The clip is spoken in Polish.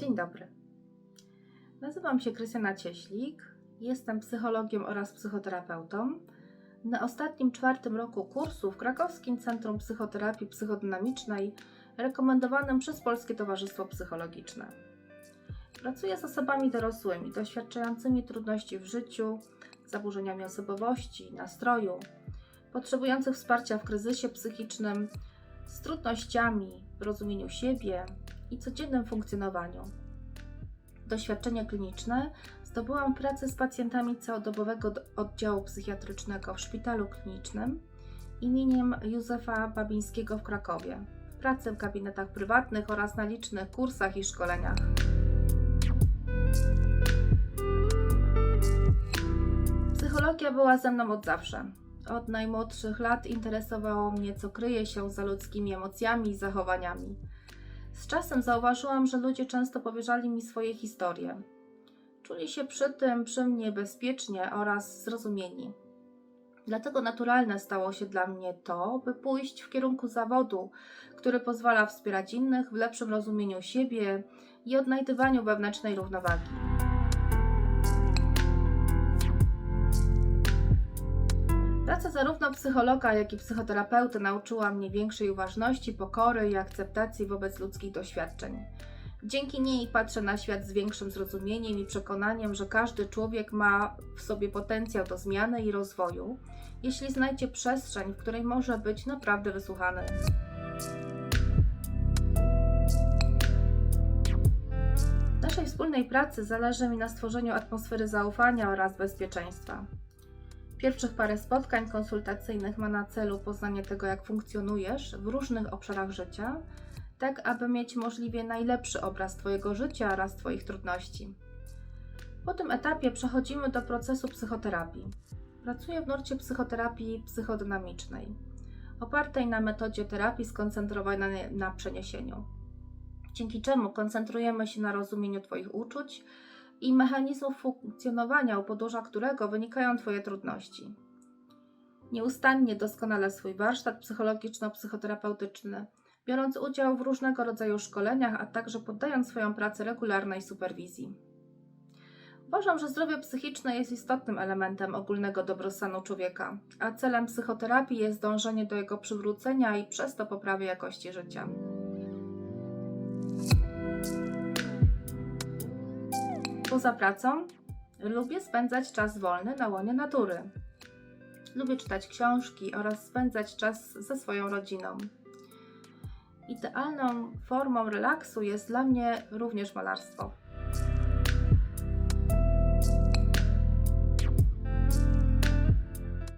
Dzień dobry. Nazywam się Krystiana Cieślik. Jestem psychologiem oraz psychoterapeutą. Na ostatnim czwartym roku kursu w Krakowskim Centrum Psychoterapii Psychodynamicznej rekomendowanym przez Polskie Towarzystwo Psychologiczne. Pracuję z osobami dorosłymi doświadczającymi trudności w życiu, zaburzeniami osobowości, nastroju, potrzebujących wsparcia w kryzysie psychicznym, z trudnościami w rozumieniu siebie i codziennym funkcjonowaniu. Doświadczenie kliniczne zdobyłam w pracy z pacjentami całodobowego oddziału psychiatrycznego w szpitalu klinicznym imieniem Józefa Babińskiego w Krakowie, w pracy w gabinetach prywatnych oraz na licznych kursach i szkoleniach. Psychologia była ze mną od zawsze. Od najmłodszych lat interesowało mnie, co kryje się za ludzkimi emocjami i zachowaniami. Z czasem zauważyłam, że ludzie często powierzali mi swoje historie. Czuli się przy tym przy mnie bezpiecznie oraz zrozumieni. Dlatego naturalne stało się dla mnie to, by pójść w kierunku zawodu, który pozwala wspierać innych w lepszym rozumieniu siebie i odnajdywaniu wewnętrznej równowagi. Praca zarówno psychologa, jak i psychoterapeuty nauczyła mnie większej uważności, pokory i akceptacji wobec ludzkich doświadczeń. Dzięki niej patrzę na świat z większym zrozumieniem i przekonaniem, że każdy człowiek ma w sobie potencjał do zmiany i rozwoju, jeśli znajdzie przestrzeń, w której może być naprawdę wysłuchany. W naszej wspólnej pracy zależy mi na stworzeniu atmosfery zaufania oraz bezpieczeństwa. Pierwszych parę spotkań konsultacyjnych ma na celu poznanie tego, jak funkcjonujesz w różnych obszarach życia, tak aby mieć możliwie najlepszy obraz Twojego życia oraz Twoich trudności. Po tym etapie przechodzimy do procesu psychoterapii. Pracuję w nurcie psychoterapii psychodynamicznej, opartej na metodzie terapii skoncentrowanej na przeniesieniu, dzięki czemu koncentrujemy się na rozumieniu Twoich uczuć, i mechanizmów funkcjonowania, u podłoża którego wynikają Twoje trudności. Nieustannie doskonale swój warsztat psychologiczno-psychoterapeutyczny, biorąc udział w różnego rodzaju szkoleniach, a także poddając swoją pracę regularnej superwizji. Uważam, że zdrowie psychiczne jest istotnym elementem ogólnego dobrostanu człowieka, a celem psychoterapii jest dążenie do jego przywrócenia i przez to poprawy jakości życia. Poza pracą lubię spędzać czas wolny na łonie natury. Lubię czytać książki oraz spędzać czas ze swoją rodziną. Idealną formą relaksu jest dla mnie również malarstwo.